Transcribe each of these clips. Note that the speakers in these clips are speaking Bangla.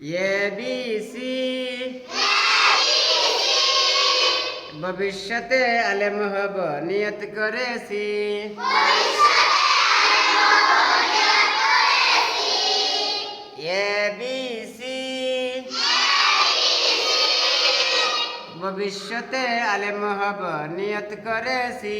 এ বি সি ভবিষ্যতে আলেম হব নিয়ত করেছি। ভবিষ্যতে আলেম হব নিয়ত করেছি।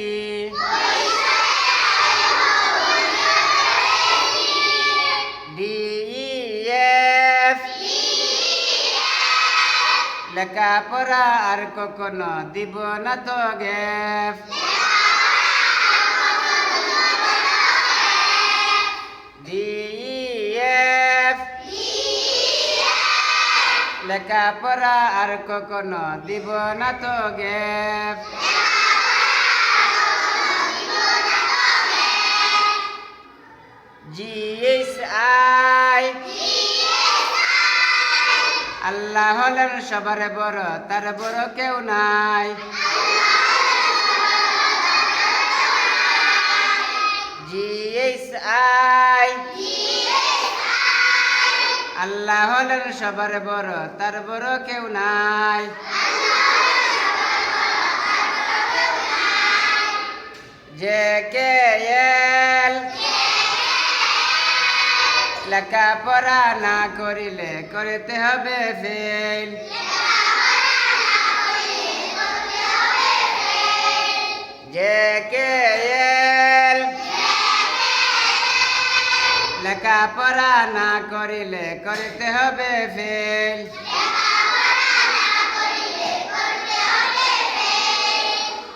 লেখাপড়া আর কখনো দিব না তো গেফ ডি এফ লেখাপড়া আর কখনো দিব না তো গেফ জি আল্লাহ হলেন সবার বড়, তার বড় কেউ নাই। G S I. আল্লাহ হলেন সবার বড়, তার বড় কেউ নাই। যে কে লেখাপড়া না করিলে করিতে হবে ফেল যে কে লেখাপড়া না করিলে করিতে হবে ফেল